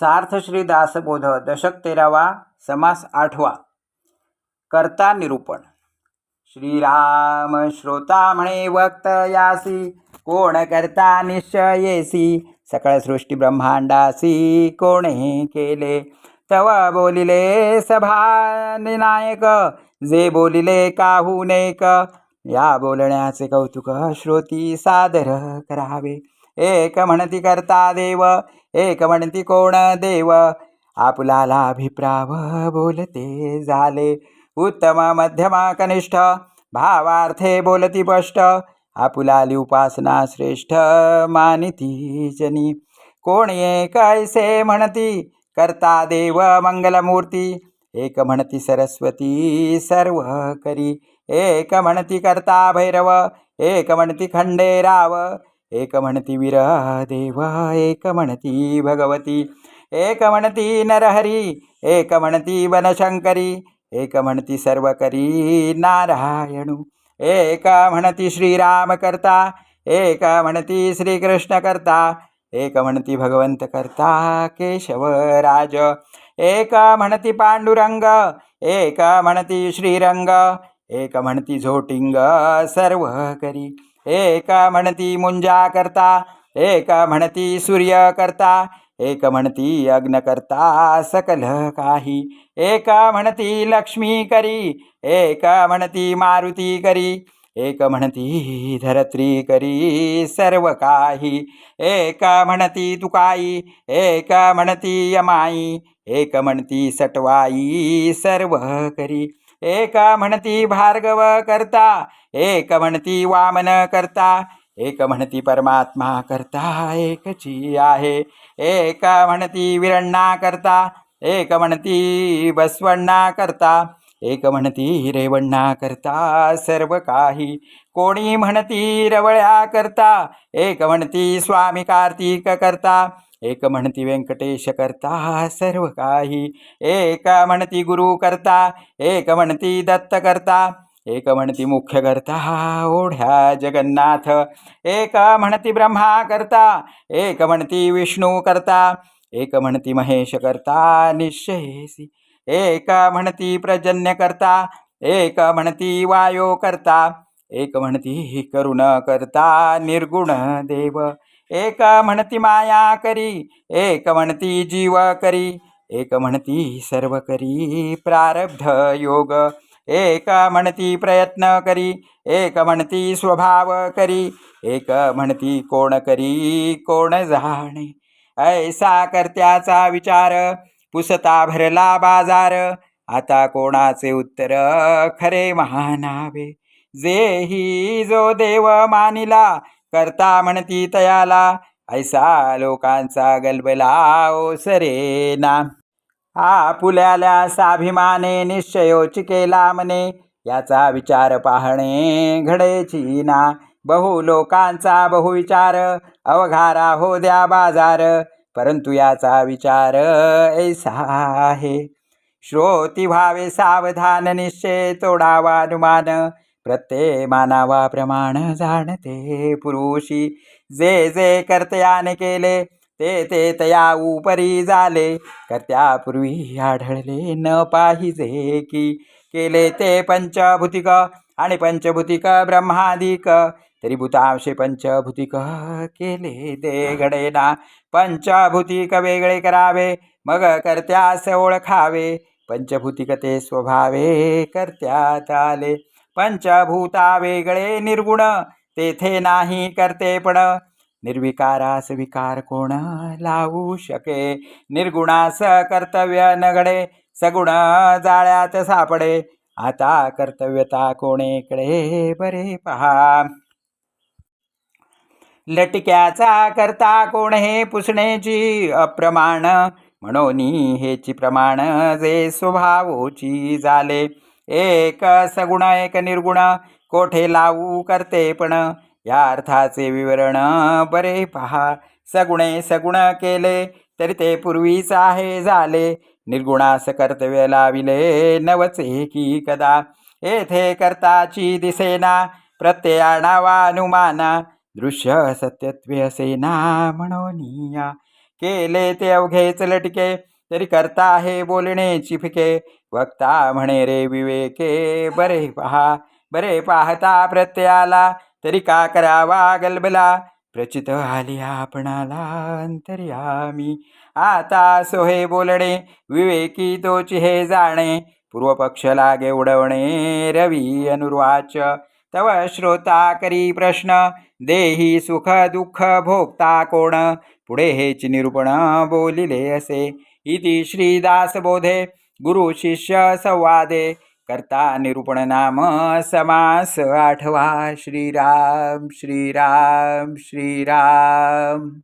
सार्थ श्री दासबोध दशक तेरावा समास आठवा. कर्ता निरूपण. श्रीराम श्रोता म्हणे वक्त यासी. कोण करता निश्चयेसी? सकळ सृष्टी ब्रह्मांडासी. कोणी केले? तव बोलिले सभा निनायक जे बोलिले काहूनेक या बोलण्याचे कौतुक श्रोती सादर करावे. एक म्हणती करता देव एक म्हणती कोण देव? आपुलाला अभिप्राव बोलते झाले. उत्तम मध्यमा कनिष्ठ भावार्थे बोलती स्पष्ट आपुलाली उपासना श्रेष्ठ मानिती जनी कोण एक ऐसे म्हणती करता देव मंगलमूर्ती. एक म्हणती सरस्वती सर्व करी. एक म्हणती करता भैरव. एक म्हणती खंडेराव. एक म्हणती विरा देवा एक म्हणती भगवती एक म्हणती नरहरी एक म्हणती बनशंकरी एक म्हणती सर्व करी नारायणू एक म्हणती श्रीराम करता एक म्हणती श्रीकृष्ण करता एक म्हणती भगवंत करता केशवराज एक म्हणती पांडुरंग एक म्हणती श्रीरंग एक म्हणती झोटिंग सर्व करी एक म्हणती मुंजा करता एक म्हणती सूर्य करता एक म्हणती अग्न करता सकल काही. एक म्हणती लक्ष्मी करी एक म्हणती मारुती करी एक म्हणती धरत्री करी सर्व काही. एक म्हणती तुकाई एक म्हणती यमाई एक म्हणती सटवाई सर्व करी. एक म्हणती भार्गव करता एक म्हणती वामन करता एक म्हणती परमात्मा करता एकची आहे. एक म्हणती विरण्णा करता एक म्हणती बसवण्णा करता एक म्हणती रेवण्णा करता सर्व काही. कोणी म्हणती रवळ्या करता एक म्हणती स्वामी कार्तिक करता एक म्हणती व्यंकटेश करता सर्व काही एक म्हणती गुरु करता एक म्हणती दत्त करता एक म्हणती मुख्य करता ओढ्या जगन्नाथ एक म्हणती ब्रह्मा करता एक म्हणती विष्णू करता एक म्हणती महेश करता निश्चयेसी एक म्हणती प्रजन्य करता एक म्हणती वायो करता एक म्हणती करुण करता निर्गुण देव एक म्हणती माया करी एक म्हणती जीव करी एक म्हणती सर्व करी प्रारब्ध योग. एक म्हणती प्रयत्न करी एक म्हणती स्वभाव करी एक म्हणती कोण करी कोण जाणे. ऐसा कर्त्याचा विचार पुसता भरला बाजार आता कोणाचे उत्तर खरे महानावे जेही जो देव मानिला करता म्हणती तयाला. ऐसा लोकांचा गलबला सरेना. आपुल्याला साभिमाने निश्चयोची केला मने याचा विचार पाहणे घडेची ना. बहु लोकांचा बहुविचार अवघारा हो द्या बाजार. परंतु याचा विचार ऐसा आहे. श्रोती व्हावे सावधान निश्चय तोडावा अनुमान. प्रत्यय मानावा प्रमाण जाणते पुरुषी. जे जे कर्त्याने केले ते ते तया उपरी झाले. कर्त्यापूर्वी आढळले न पाहिजे की केले ते पंचभूतिक आणि पंचभूतिक ब्रह्मादिक. तरी भूतांशे पंचभूतिक केले ते घडेना. पंचभूतिक वेगळे करावे मग कर्त्यास ओळखावे. पंचभूतिक ते स्वभावे कर्त्यात आले. पंचभूता वेगळे निर्गुण तेथे नाही करते पण. निर्विकारास विकार कोण लावू शके? निर्गुणास कर्तव्य नगडे सगुण जाळ्यात सापडे. आता कर्तव्यता कोणेकडे बरे पहा? लटक्याचा करता कोण हे पुसण्याची अप्रमाण? म्हणून हेची प्रमाण जे स्वभावोची झाले. एक सगुण एक निर्गुण कोठे लावू करते पण? या अर्थाचे विवरण बरे पहा. सगुणे सगुण केले तरी ते पूर्वीच आहे झाले. निर्गुणास कर्तव्य लाविले नवचे की कदा. येथे कर्ताची दिसेना प्रत्ययाणावा अनुमाना. दृश्य सत्यत्वे असेना म्हणून केले ते अवघेच लटके तरी करता आहे बोलणे चिफके. वक्ता म्हणे रे विवेके बरे पहा बरे पाहता प्रत्ययाला तरी का करावा गलबला? प्रचित आली आपणाला अंतर्यामी आता सोहे बोलणे विवेकी तोची हे जाणे. पूर्वपक्ष लागे उडवणे रवी अनुर्वाच तव श्रोता करी प्रश्न देही सुख दुःख भोगता कोण? पुढे हेच निरूपण बोलिले असे. इति श्रीदासबोधे गुरु शिष्य संवादे करता निरूपण नाम समास आठवा। श्रीराम श्रीराम श्रीराम।